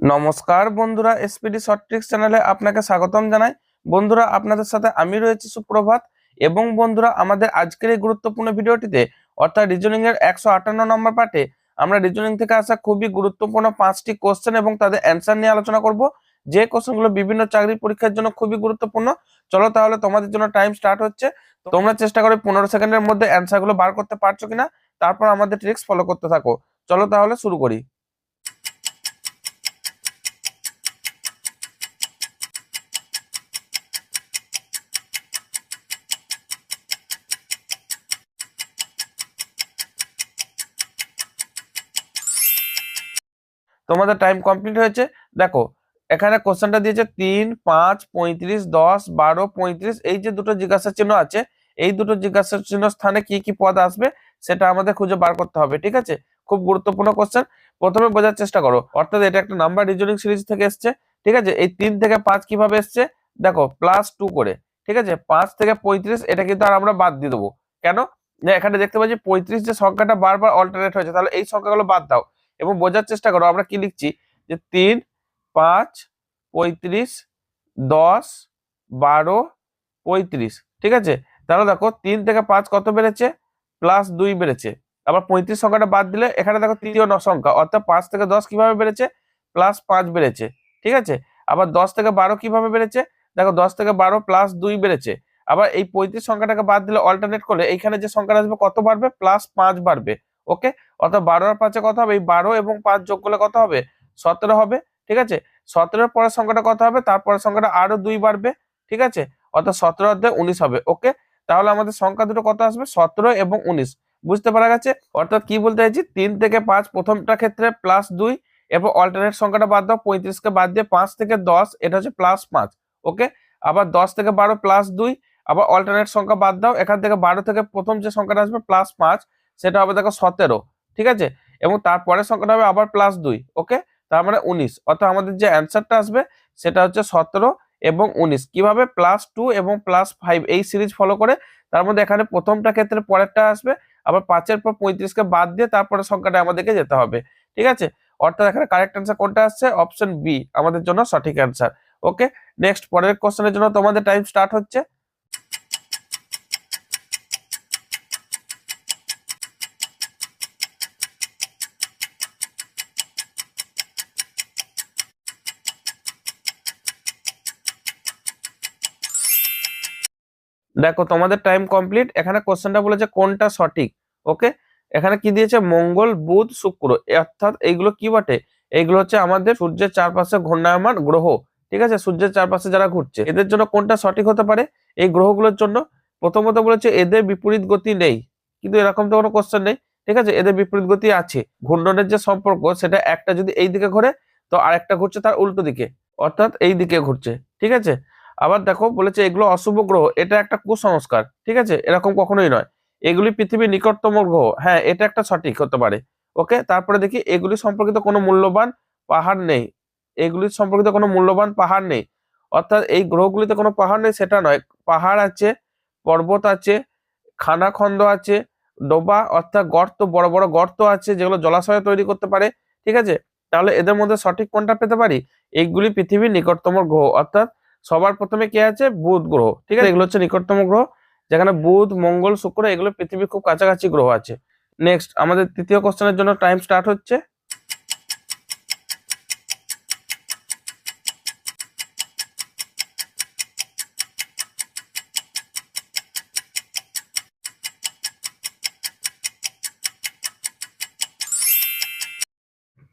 নমস্কার বন্ধুরা SPD short tricks চ্যানেলে আপনাকে স্বাগতম জানাই। বন্ধুরা, আপনাদের সাথে আমি রয়েছি সুপ্রভাত এবং বন্ধুরা, আমাদের আজকের এই গুরুত্বপূর্ণ ভিডিওটিতে, অর্থাৎ রিজনিং এর একশো আটান্ন নম্বর পার্টে, আমরা রিজনিং থেকে আসা খুবই গুরুত্বপূর্ণ পাঁচটি কোশ্চেন এবং তাদের অ্যান্সার নিয়ে আলোচনা করব। যে কোশ্চেনগুলো বিভিন্ন চাকরি পরীক্ষার জন্য খুবই গুরুত্বপূর্ণ। চলো তাহলে তোমাদের জন্য টাইম স্টার্ট হচ্ছে। তোমরা চেষ্টা করো পনেরো সেকেন্ডের মধ্যে অ্যান্সারগুলো বার করতে পারছ কিনা, তারপর আমাদের ট্রিক্স ফলো করতে থাকো। চলো তাহলে শুরু করি। তোমাদের টাইম কমপ্লিট হয়েছে। দেখো, এখানে কোশ্চেনটা দিয়েছে তিন, পাঁচ, পঁয়ত্রিশ, দশ, বারো, পঁয়ত্রিশ, এই যে দুটো জিজ্ঞাসা চিহ্ন আছে, এই দুটো জিজ্ঞাসা চিহ্ন স্থানে কি কি পদ আসবে সেটা আমাদের খুঁজে বার করতে হবে, ঠিক আছে? খুব গুরুত্বপূর্ণ কোশ্চেন প্রথমে বোঝার চেষ্টা করো, অর্থাৎ এটা একটা নাম্বার রিজনিং সিরিজ থেকে এসছে, ঠিক আছে? এই তিন থেকে পাঁচ কীভাবে এসছে? দেখো প্লাস টু করে, ঠিক আছে? পাঁচ থেকে পঁয়ত্রিশ, এটা কিন্তু আর আমরা বাদ দিয়ে দেবো। কেন? এখানে দেখতে পাচ্ছি পঁয়ত্রিশ যে সংখ্যাটা বারবার অল্টারনেট হয়েছে, তাহলে এই সংখ্যাগুলো বাদ দাও। এবং বোঝার চেষ্টা করো, আমরা কি লিখছি? যে তিন, পাঁচ, পঁয়ত্রিশ, দশ, বারো, পঁয়ত্রিশ। ঠিক আছে? তাহলে দেখো, তিন থেকে পাঁচ কত বেড়েছে? প্লাস দুই বেড়েছে। আবার পঁয়ত্রিশ সংখ্যাটা বাদ দিলে এখানে দেখো তৃতীয় ন সংখ্যা, অর্থাৎ পাঁচ থেকে দশ কীভাবে বেড়েছে? প্লাস পাঁচ বেড়েছে। ঠিক আছে? আবার দশ থেকে বারো কীভাবে বেড়েছে? দেখো, দশ থেকে বারো প্লাস দুই বেড়েছে। আবার এই পঁয়ত্রিশ সংখ্যাটাকে বাদ দিলে অল্টারনেট করলে, এইখানে যে সংখ্যাটা আসবে, কত বাড়বে? প্লাস পাঁচ বাড়বে। ওকে? অর্থাৎ বারো আর পাঁচে কত হবে? এই বারো এবং পাঁচ যোগ করলে কত হবে? সতেরো হবে, ঠিক আছে? সতেরোর পরের সংখ্যাটা কত হবে? তারপরের সংখ্যাটা আরও দুই বাড়বে, ঠিক আছে? অর্থাৎ সতেরো অধ্যায় উনিশ হবে, ওকে? তাহলে আমাদের সংখ্যা দুটো কত আসবে? সতেরো এবং উনিশ, বুঝতে পারা গেছে? অর্থাৎ কি বলতে চাইছি? তিন থেকে পাঁচ প্রথমটা ক্ষেত্রে প্লাস দুই এবং অল্টারনেট সংখ্যাটা বাদ দাও, পঁয়ত্রিশকে বাদ দিয়ে পাঁচ থেকে দশ, এটা হচ্ছে প্লাস পাঁচ, ওকে? আবার দশ থেকে বারো প্লাস দুই, আবার অল্টারনেট সংখ্যা বাদ দাও, এখান থেকে বারো থেকে প্রথম যে সংখ্যাটা আসবে প্লাস পাঁচ সেটা হবে দেখো সতেরো, ঠিক আছে? এবং তারপরের সংখ্যাটা হবে আবার প্লাস দুই ওকে তার মানে উনিশ, অর্থাৎ আমাদের যে অ্যান্সারটা আসবে সেটা হচ্ছে সতেরো এবং উনিশ। কীভাবে? প্লাস টু এবং প্লাস ফাইভ এই সিরিজ ফলো করে, তার মধ্যে এখানে প্রথমটা ক্ষেত্রে পরেরটা আসবে, আবার পাঁচের পর পঁয়ত্রিশকে বাদ দিয়ে তারপরে সংখ্যাটা আমাদেরকে যেতে হবে, ঠিক আছে? অর্থাৎ এখানে কারেক্ট অ্যান্সার কোনটা আসছে? অপশন বি আমাদের জন্য সঠিক অ্যান্সার ওকে নেক্সট পরের কোশ্চেনের জন্য তোমাদের টাইম স্টার্ট হচ্ছে। দেখো, তোমাদের টাইম কমপ্লিট এখানে কোশ্চেনটা বলেছে, কোনটা সঠিক? ওকে এখানে কি দিয়েছে? মঙ্গল, বুধ, শুক্র। অর্থাৎ এইগুলো কি বটে? এইগুলো হচ্ছে আমাদের সূর্যের চারপাশে ঘূর্ণায়মান গ্রহ। ঠিক আছে? সূর্যের চারপাশে যারা ঘুরছে, এদের জন্য কোনটা সঠিক হতে পারে? এই গ্রহগুলোর জন্য। প্রথমত বলেছে, এদের বিপরীত গতি নেই। কিন্তু এরকম তো কোনো কোশ্চেন নেই। ঠিক আছে? এদের বিপরীত গতি আছে। ঘূর্ণনের যে সম্পর্ক, সেটা একটা যদি এই দিকে ঘোরে, তো আরেকটা ঘুরছে তার উল্টো দিকে। অর্থাৎ এই দিকে ঘুরছে। ঠিক আছে? আবার দেখো বলেছে এগুলো অশুভ গ্রহ, এটা একটা কুসংস্কার, ঠিক আছে? এরকম কখনোই নয়। এগুলি পৃথিবীর নিকটতম গ্রহ। হ্যাঁ এটা একটা সঠিক হতে পারে। ওকে? তারপরে দেখি, এগুলি সম্পর্কিত কোনো মূল্যবান পাহাড় নেই। এগুলি সম্পর্কিত কোনো মূল্যবান পাহাড় নেই। অর্থাৎ এই গ্রহগুলিতে কোনো পাহাড় নেই, সেটা নয়। পাহাড় আছে, পর্বত আছে, খানাখন্দ আছে, ডোবা, অর্থাৎ গর্ত, বড় বড় গর্ত আছে, যেগুলো জলাশয় তৈরি করতে পারে, ঠিক আছে? তাহলে এদের মধ্যে সঠিক কোনটা পেতে পারি? এইগুলি পৃথিবীর নিকটতম গ্রহ, অর্থাৎ সবার প্রথমে কি আছে? বুধ গ্রহ। ঠিক আছে? এগুলো হচ্ছে নিকটতম গ্রহ, যেখানে বুধ, মঙ্গল, শুক্র, এগুলো পৃথিবীর খুব কাছাকাছি গ্রহ আছে। নেক্সট আমাদের তৃতীয় কোশ্চেনের জন্য টাইম স্টার্ট হচ্ছে।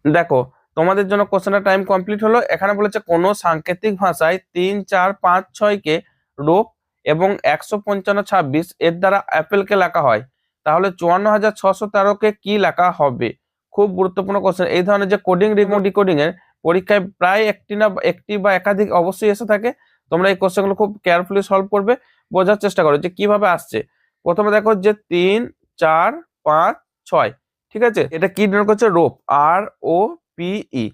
দেখো তোমাদের জন্য কোশ্চেনের টাইম কমপ্লিট হলো। এখানে বলেছে, কোন সাংকেতিক ভাষায় তিন, চার, পাঁচ, ছয় কে রূপ এবং একশো পঞ্চান্ন, ছাব্বিশ এর দ্বারা অ্যাপেলকে লেখা হয়? তাহলে চুয়ান্ন হাজার ছশো তেরোকে কি লেখা হবে? খুব গুরুত্বপূর্ণ কোশ্চেন এই ধরনের যে কোডিং রিমো ডিকোডিং এর পরীক্ষায় প্রায় একটি না, একটি বা একাধিক অবশ্যই এসে থাকে। তোমরা এই কোশ্চেনগুলো খুব কেয়ারফুলি সলভ করবে, বোঝার চেষ্টা করো যে কীভাবে আসছে। প্রথমে দেখো যে তিন, চার, পাঁচ, ছয়, ঠিক আছে? এটা কি ডিনোট করছে? রোপ আর ও পিই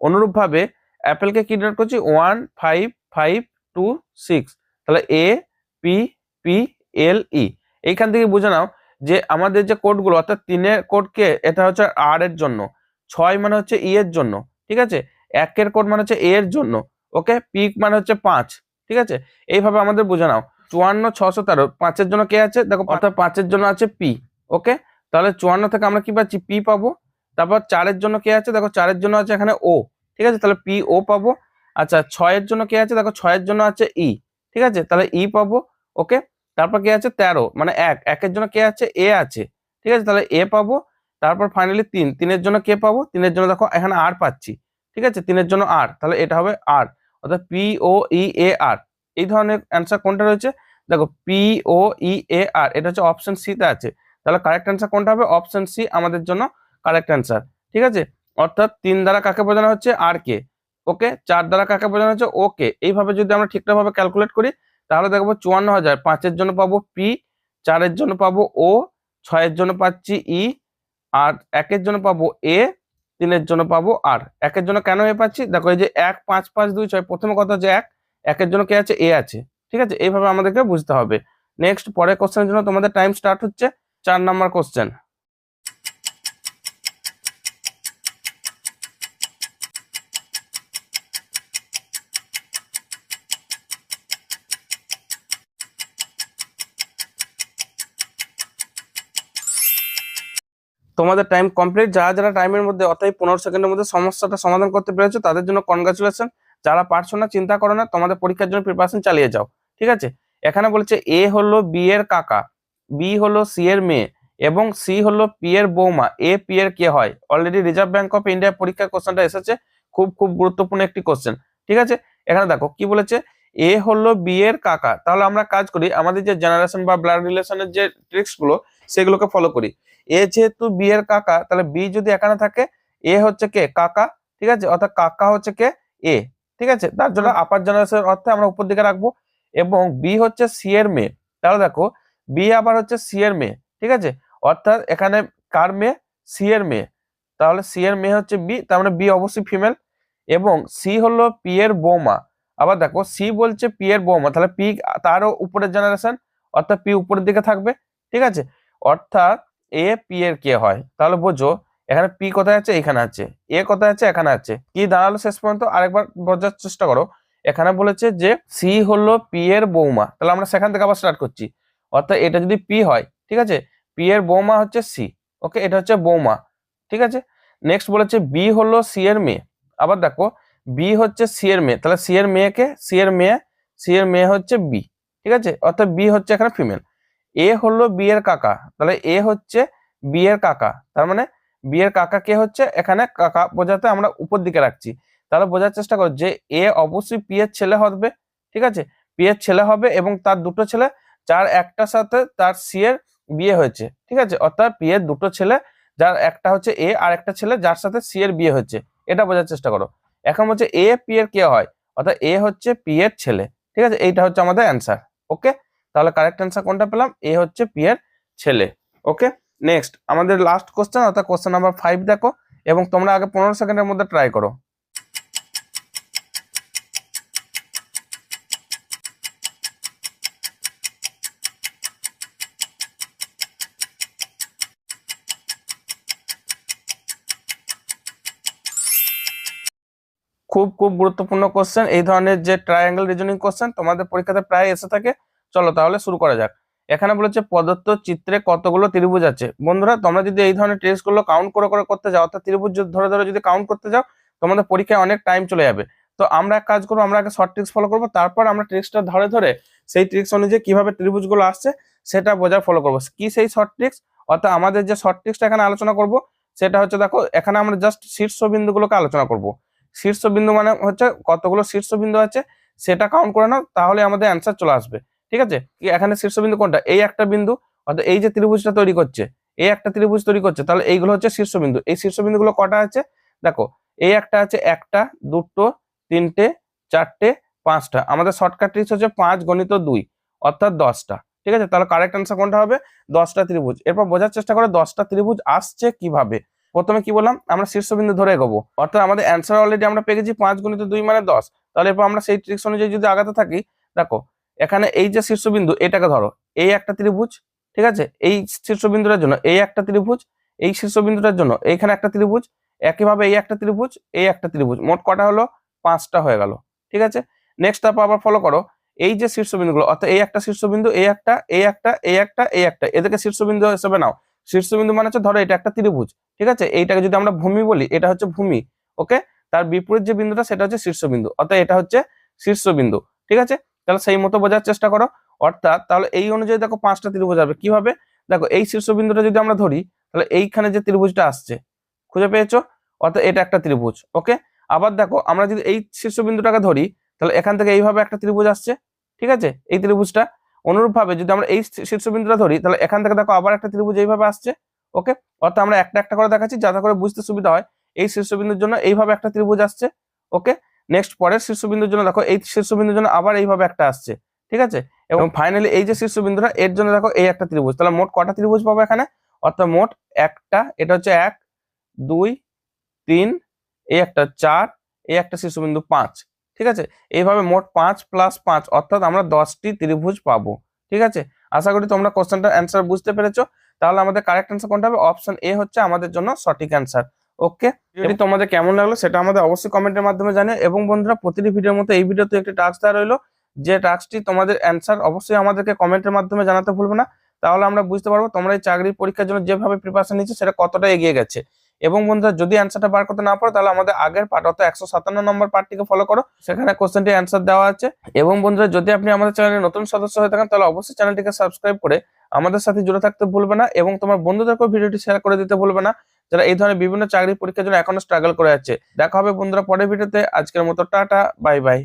অনুরূপভাবে অ্যাপেলকে কি ডিনোট করছি? One five five two six তাহলে এ পি পি এল ই এইখান থেকে বুঝে নাও যে আমাদের যে কোডগুলো অর্থাৎ তিনের কোডকে এটা হচ্ছে আর এর জন্য। ছয় মানে হচ্ছে ই এর জন্য, ঠিক আছে? একের কোড মানে হচ্ছে এ এর জন্য, ওকে? পিক মানে হচ্ছে পাঁচ, ঠিক আছে? এইভাবে আমাদের বুঝে নাও। চুয়ান্ন, ছশো তেরো, পাঁচের জন্য কে আছে? দেখো, অর্থাৎ পাঁচের জন্য আছে পি ওকে? তাহলে চুয়ান্ন থেকে আমরা কি পাচ্ছি? পি পাবো। তারপর চারের জন্য কে আছে? দেখো চারের জন্য আছে এখানে ও ঠিক আছে? তাহলে পি ও পাবো। আচ্ছা ছয়ের জন্য কে আছে? দেখো ছয়ের জন্য আছে ই ঠিক আছে? তাহলে ই পাবো ওকে তারপর কে আছে? তেরো মানে এক। একের জন্য কে আছে? এ আছে, ঠিক আছে? তাহলে এ পাবো। তারপর ফাইনালি তিন। তিনের জন্য কে পাবো? তিনের জন্য দেখো এখানে আর পাচ্ছি, ঠিক আছে? তিনের জন্য আর তাহলে এটা হবে আর অর্থাৎ পি ও ই এ আর এই ধরনের অ্যান্সার কোনটা রয়েছে? দেখো পি ও ই এ আর এটা হচ্ছে অপশন সিতে আছে। তাহলে কারেক্ট অ্যান্সার কোনটা হবে? অপশন সি আমাদের জন্য কারেক্ট অ্যান্সার ঠিক আছে? অর্থাৎ তিন দ্বারা কাকে বোঝানো হচ্ছে? আর কে ওকে চার দ্বারা কাকে বোঝানো হচ্ছে? ওকে এইভাবে যদি আমরা ঠিকঠাকভাবে ক্যালকুলেট করি, তাহলে দেখব চুয়ান্ন হাজার। পাঁচের জন্য পাবো পি চারের জন্য পাবো ও ছয়ের জন্য পাচ্ছি ই আর একের জন্য পাবো এ তিনের জন্য পাবো আর একের জন্য কেন এ পাচ্ছি? দেখো এই যে এক, পাঁচ পাঁচ, দুই, ছয়, প্রথমে কথা হচ্ছে এক, একের জন্য কে আছে? এ আছে। ঠিক আছে? এইভাবে আমাদেরকে বুঝতে হবে। নেক্সট পরের কোশ্চেনের জন্য তোমাদের টাইম স্টার্ট হচ্ছে। চার নাম্বার কোশ্চেন তোমাদের টাইম কমপ্লিট যারা যারা টাইমের মধ্যে, অর্থাৎ পনেরো সেকেন্ডের মধ্যে সমস্যাটা সমাধান করতে পেরেছ, তাদের জন্য কনগ্রাচুলেশন যারা পারছ না, চিন্তা করো না, তোমাদের পরীক্ষার জন্য প্রিপারেশন চালিয়ে যাও, ঠিক আছে? এখানে বলছে এ হলো বি এর কাকা বি হলো সি এর মেয়ে, এবং সি হলো পি এর বৌমা। এ পি এর কে হয়? Already Reserve Bank of India পরীক্ষার কোশ্চেনটা এসেছে, খুব খুব গুরুত্বপূর্ণ একটি কোশ্চেন ঠিক আছে? এখানে দেখো, কি বলেছে? এ হলো বি এর কাকা। তাহলে আমরা কাজ করি, আমাদের যে জেনারেশন বা ব্লাড রিলেশনের যে ট্রিক্সগুলো, সেগুলোকে ফলো করি। এ যেহেতু বি এর কাকা তাহলে বি যদি এখানে থাকে এ হচ্ছে কে? কাকা ঠিক আছে? অর্থাৎ কাকা হচ্ছে কে? এ ঠিক আছে? তার জন্য আপার জেনারেশন অর্থে আমরা উপর দিকে রাখব। এবং বি হচ্ছে সি এর মেয়ে। তাহলে দেখো বি আবার হচ্ছে সি এর মেয়ে ঠিক আছে? অর্থাৎ এখানে কার মেয়ে? সি এর মেয়ে। তাহলে সি এর মেয়ে হচ্ছে বি তার মানে বি অবশ্যই ফিমেল এবং সি হলো পি এর বৌমা। আবার দেখো সি বলছে পি এর বৌমা তাহলে পি তারও উপরের জেনারেশন অর্থাৎ পি উপরের দিকে থাকবে ঠিক আছে? অর্থাৎ এ পি এর কে হয়? তাহলে বোঝো, এখানে পি কোথায় আছে? এখানে আছে। এ কোথায় আছে? এখানে আছে। কি দাঁড়াল শেষ পর্যন্ত? আরেকবার বোঝার চেষ্টা করো। এখানে বলেছে যে সি হলো পি এর বৌমা। তাহলে আমরা সেখান থেকে আবার স্টার্ট করছি। অর্থাৎ এটা যদি পি হয়, ঠিক আছে? পি এর বৌমা হচ্ছে সি ওকে এটা হচ্ছে বৌমা। ঠিক আছে? নেক্সট বলেছে বি হলো সি এর মেয়ে। আবার দেখো বি হচ্ছে সি এর মেয়ে। তাহলে সি এর মেয়েকে সি এর মেয়ে সি এর মেয়ে হচ্ছে বি ঠিক আছে? অর্থাৎ বি হচ্ছে এখানে ফিমেল এ হলো বি এর কাকা, তাহলে এ হচ্ছে বি এর কাকা, তার মানে বি এর কাকা কে হচ্ছে? এখানে কাকা বোঝাতে আমরা উপর দিকে রাখছি, তাহলে বোঝার চেষ্টা করো যে এ অবশ্যই পি এর ছেলে হবে, ঠিক আছে? পি এর ছেলে হবে এবং তার দুটো ছেলে, যার একটার সাথে তার সি এর বিয়ে হয়েছে, ঠিক আছে? অর্থাৎ পি এর দুটো ছেলে, যার একটা হচ্ছে এ আর একটা ছেলে যার সাথে সি এর বিয়ে হচ্ছে এটা বোঝার চেষ্টা করো। এখন হচ্ছে এ পি এর কে হয়? অর্থাৎ এ হচ্ছে পি এর ছেলে, ঠিক আছে? এইটা হচ্ছে আমাদের অ্যান্সার ওকে তাহলে কারেক্ট অ্যান্সার কোনটা পেলাম? এ হচ্ছে পি এর ছেলে। ওকে নেক্সট আমাদের লাস্ট কোশ্চেন অর্থাৎ কোশ্চেন নাম্বার ফাইভ দেখো, এবং তোমরা আগে পনেরো সেকেন্ডের মধ্যে ট্রাই করো। খুব খুব গুরুত্বপূর্ণ কোশ্চেন এই ধরনের যে ট্রায়াঙ্গেল রিজনিং কোশ্চেন তোমাদের পরীক্ষাতে প্রায় এসে থাকে। চলো তাহলে শুরু করা যাক। এখানে বলেছে প্রদত্ত চিত্রে কতগুলো ত্রিভুজ আছে? বন্ধুরা, তোমরা যদি এই ধরনের টেস্টগুলো কাউন্ট করে করে করতে যাও, অর্থাৎ ত্রিভুজ ধরে ধরে যদি কাউন্ট করতে যাও, তোমাদের পরীক্ষায় অনেক টাইম চলে যাবে। তো আমরা এক কাজ করব, আমরা আগে শর্ট ট্রিক্স ফলো করব, তারপর আমরা ট্রিক্সটা ধরে ধরে সেই ট্রিক্স অনুযায়ী কীভাবে ত্রিভুজগুলো আসছে, সেটা বোঝার ফলো করব। কি সেই শর্ট ট্রিক্স অর্থাৎ আমাদের যে শর্ট ট্রিক্সটা এখানে আলোচনা করব, সেটা হচ্ছে দেখো, এখানে আমরা জাস্ট শীর্ষবিন্দুগুলোকে আলোচনা করব। শীর্ষবিন্দু মানে হচ্ছে কতগুলো শীর্ষবিন্দু আছে, সেটা কাউন্ট করে নাও, তাহলে আমাদের অ্যান্সার চলে আসবে। ঠিক আছে? এখানে শীর্ষবিন্দু কোনটা? এই একটা বিন্দু, অর্থাৎ এই যে ত্রিভুজটা তৈরি করছে, এই একটা ত্রিভুজ তৈরি করছে, তাহলে এইগুলো হচ্ছে শীর্ষবিন্দু। এই শীর্ষবিন্দুগুলো কটা আছে? দেখো, এই একটা আছে একটা, দুটো, তিনটে, চারটে, পাঁচটা। আমাদের শর্টকাট ট্রিক্স হচ্ছে পাঁচ গণিত দুই, অর্থাৎ দশটা। ঠিক আছে? তাহলে কারেক্ট অ্যান্সার কোনটা হবে? দশটা ত্রিভুজ। এরপর বোঝার চেষ্টা করে দশটা ত্রিভুজ আসছে কীভাবে? প্রথমে কি বললাম? আমরা শীর্ষবিন্দু ধরে এগোবো। অর্থাৎ আমাদের অ্যান্সার অলরেডি আমরা পেয়ে গেছি পাঁচ গুণিত দুই মানে দশ। তাহলে এরপর আমরা সেই ট্রিক্স অনুযায়ী যদি আগাতে থাকি, দেখো এখানে এই যে শীর্ষবিন্দু, এটাকে ধরো। এই একটা ত্রিভুজ, ঠিক আছে? এই শীর্ষবিন্দুটার জন্য এই একটা ত্রিভুজ, এই শীর্ষবিন্দুটার জন্য এইখানে একটা ত্রিভুজ, একইভাবে এই একটা ত্রিভুজ, এই একটা ত্রিভুজ। মোট কটা হলো? পাঁচটা হয়ে গেল, ঠিক আছে? নেক্সট তারপর আবার ফলো করো। এই যে শীর্ষবিন্দুগুলো, অর্থাৎ এই একটা শীর্ষবিন্দু, এই একটা এই একটা এই একটা এই একটা, এদেরকে শীর্ষবিন্দু হিসেবে নাও। শীর্ষবিন্দু মানে হচ্ছে ধরো এটা একটা ত্রিভুজ, ঠিক আছে? এইটাকে যদি আমরা ভূমি বলি, এটা হচ্ছে ভূমি ওকে তার বিপরীত যে বিন্দুটা, সেটা হচ্ছে শীর্ষবিন্দু, অর্থাৎ এটা হচ্ছে শীর্ষবিন্দু, ঠিক আছে? তাহলে সেই মতো বোঝার চেষ্টা করো। অর্থাৎ তাহলে এই অনুযায়ী দেখো পাঁচটা ত্রিভুজ হবে কীভাবে? দেখো এই শীর্ষবিন্দুটা যদি আমরা ধরি, তাহলে এইখানে যে ত্রিভুজটা আসছে, খুঁজে পেয়েছ? অর্থাৎ এটা একটা ত্রিভুজ, ওকে? আবার দেখো আমরা যদি এই শীর্ষবিন্দুটাকে ধরি, তাহলে এখান থেকে এইভাবে একটা ত্রিভুজ আসছে, ঠিক আছে? এই ত্রিভুজটা। অনুরূপভাবে যদি আমরা এই শীর্ষবিন্দুটা ধরি, তাহলে এখান থেকে দেখো আবার একটা ত্রিভুজ এইভাবে আসছে, ওকে? অর্থাৎ আমরা একটা একটা করে দেখাচ্ছি যাতে করে বুঝতে সুবিধা হয়, এই শীর্ষবিন্দুর জন্য এইভাবে একটা ত্রিভুজ আসছে, ওকে? নেক্সট পরের শীর্ষবিন্দুর জন্য দেখো, এই শীর্ষবিন্দুর জন্য আবার এইভাবে একটা আসছে, ঠিক আছে? এবং ফাইনালি এই যে শীর্ষবিন্দুটা, এর জন্য দেখো, এই একটা ত্রিভুজ। তাহলে মোট কটা ত্রিভুজ পাবো এখানে? অর্থাৎ মোট একটা, এটা হচ্ছে এক, দুই, তিন, এই একটা চার, এই একটা শীর্ষবিন্দু পাঁচ, ঠিক আছে? এইভাবে মোট পাঁচ প্লাস পাঁচ, অর্থাৎ আমরা দশটি ত্রিভুজ পাবো, ঠিক আছে? আশা করি তোমরা কোশ্চেনটার অ্যান্সার বুঝতে পেরেছ। তাহলে আমাদের কারেক্ট অ্যান্সার কোনটা হবে? অপশন এ হচ্ছে আমাদের জন্য সঠিক অ্যান্সার ওকে যদি তোমাদের কেমন লাগল সেটা আমাদের অবশ্যই কমেন্টের মাধ্যমে জানিও। এবং বন্ধুরা প্রতিটি ভিডিওর মতো এই ভিডিওতে একটি টাস্ক দেওয়া রইল। যে টাস্কটি তোমাদের অ্যান্সার অবশ্যই আমাদেরকে কমেন্টের মাধ্যমে জানাতে ভুলবে না। তাহলে আমরা বুঝতে পারব তোমরা এই চাকরির পরীক্ষার জন্য যেভাবে প্রিপারেশন নিচ্ছে সেটা কতটা এগিয়ে গেছে। এবং বন্ধুরা যদি অ্যান্সারটা বার করতে না পারো তাহলে আমাদের আগের পার্ট অর্থাৎ একশো সাতান্ন নম্বর পার্টটিকে ফলো করো। সেখানে কোশ্চেনটি অ্যান্সার দেওয়া আছে। এবং বন্ধুরা যদি আপনি আমাদের চ্যানেলের নতুন সদস্য হয়ে থাকেন তাহলে অবশ্যই চ্যানেলটিকে সাবস্ক্রাইব করে আমাদের সাথে জুড়ে থাকতে ভুলবে না। এবং তোমার বন্ধুদেরকেও ভিডিওটি শেয়ার করে দিতে ভুলবে না। যারা এই ধরনের বিভিন্ন চাকরির পরীক্ষার জন্য এখনও স্ট্রাগল করে যাচ্ছে। দেখা হবে বন্ধুরা পরের ভিডিওতে আজকের মতো টাটা বাই বাই